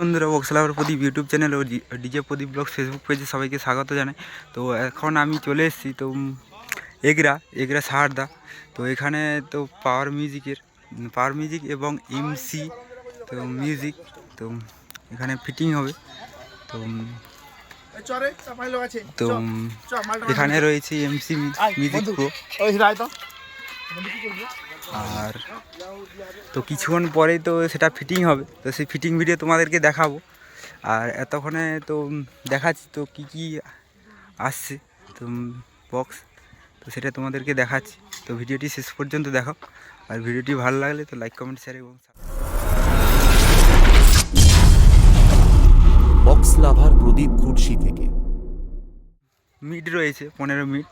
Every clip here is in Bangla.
বন্ধুরা box lover Pradip YouTube channel ও ডিজে প্রদীপ ব্লগ ফেসবুক পেজে সবাইকে স্বাগত জানাই। তো এখন আমি চলে এসেছি তো এগরা এগরা সাহারদা তো এখানে তো পাওয়ার মিউজিকের পাওয়ার মিউজিক এবং এমসি তো মিউজিক তো এখানে ফিটিং হবে। তো তো এখানে রয়েছে এমসি মিউজিক প্রো আর তো কিছুক্ষণ পরেই তো সেটা ফিটিং হবে। তো সেই ফিটিং ভিডিও তোমাদেরকে দেখাবো। আর এতক্ষণে তো দেখাচ্ছি তো কী কী আসছে। তো বক্স তো সেটা তোমাদেরকে দেখাচ্ছি। তো ভিডিওটি শেষ পর্যন্ত দেখো। আর ভিডিওটি ভালো লাগলে তো লাইক কমেন্ট শেয়ার এবং বক্স লাভার প্রদীপ খুরশি থেকে। মিট রয়েছে পনেরো মিট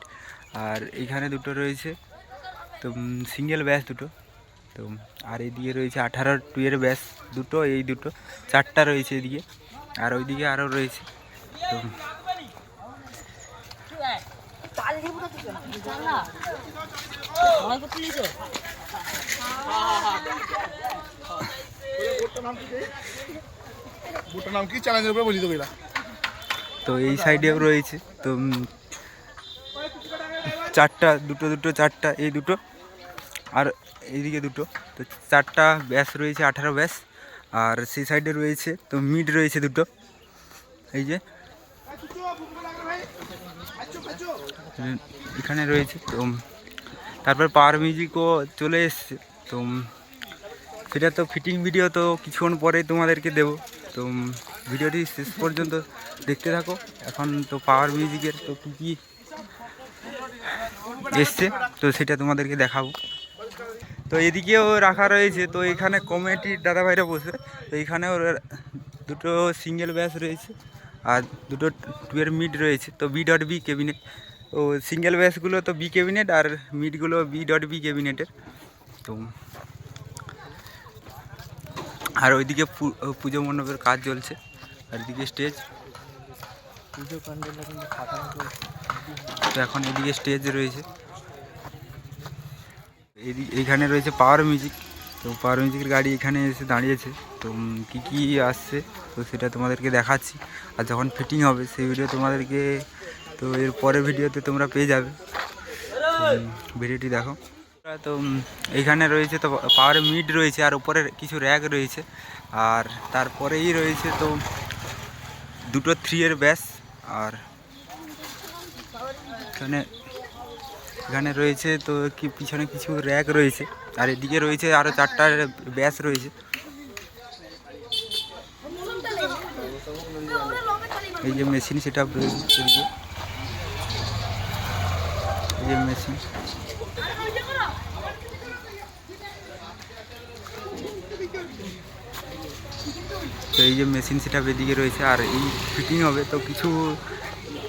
আর এইখানে দুটো রয়েছে। তো সিঙ্গেল ব্যাস দুটো। তো আর এইদিকে রয়েছে আঠারো টুয়ের ব্যাস দুটো এই দুটো। চারটা রয়েছে এদিকে আর ওইদিকে আরও রয়েছে। তো তো এই সাইডেও রয়েছে তো চারটা দুটো দুটো চারটা এই দুটো। আর এইদিকে দুটো। তো চারটা ব্যাস রয়েছে, আঠারো ব্যাস। আর সেই সাইডে রয়েছে, তো মিড রয়েছে দুটো। এই যে। এখানে রয়েছে, তো তারপর পাওয়ার মিউজিকও চলে এসছে। তো সেটা তো ফিটিং ভিডিও তো কিছুক্ষণ পরে তোমাদেরকে দেবো। তো ভিডিওটি শেষ পর্যন্ত দেখতে থাকো। এখন তো পাওয়ার মিউজিকের তো কী কী এসছে, তো সেটা তোমাদেরকে দেখাবো। তো এদিকেও রাখা রয়েছে, তো এখানে কমিটির দাদাভাইরা বসে তো এখানেও দুটো সিঙ্গেল ব্যাস রয়েছে আর দুটো টুয়ের মিড রয়েছে, তো বি ডট বি ক্যাবিনেট ও সিঙ্গেল ব্যাসগুলো তো বি ক্যাবিনেট আর মিডগুলো বি ডট বি ক্যাবিনেটের তো আর ওইদিকে পুজো মণ্ডপের কাজ চলছে, আর এদিকে স্টেজ তো এখন এদিকে স্টেজ রয়েছে। এইখানে রয়েছে পাওয়ার মিউজিক তো পাওয়ার মিউজিকের গাড়ি এখানে এসে দাঁড়িয়েছে। তো কী কী আসছে, তো সেটা তোমাদেরকে দেখাচ্ছি। আর যখন ফিটিং হবে, সেই ভিডিও তোমাদেরকে, তো এর পরের ভিডিওতে তোমরা পেয়ে যাবে। ভিডিওটি দেখো। তো এইখানে রয়েছে তো পাওয়ার মিড রয়েছে, আর উপরে কিছু র্যাক রয়েছে। আর তারপরেই রয়েছে তো, দুটো থ্রি এর ব্যাস আর এখানে এখানে রয়েছে, তো কি পিছনে কিছু র্যাক রয়েছে। আর এদিকে রয়েছে আরও চারটা ব্যাস রয়েছে। এই যে মেশিন সেটা রয়েছে এই যে মেশিন। তো এই যে মেশিন সেটা এদিকে রয়েছে, আর এই ফিটিং হবে, তো কিছু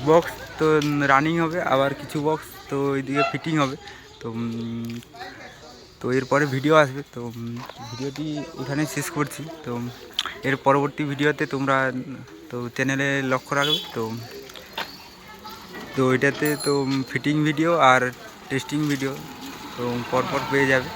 বক্স তো রানিং হবে, আবার কিছু বক্স তো এইদিকে ফিটিং হবে। তো তো এরপরে ভিডিও আসবে। তো ভিডিওটি ওখানে শেষ করছি। তো এর পরবর্তী ভিডিওতে তোমরা, তো চ্যানেলে লক্ষ্য রাখবে। তো তো এটাতে তো ফিটিং ভিডিও আর টেস্টিং ভিডিও তো পরপর পেয়ে যাবে।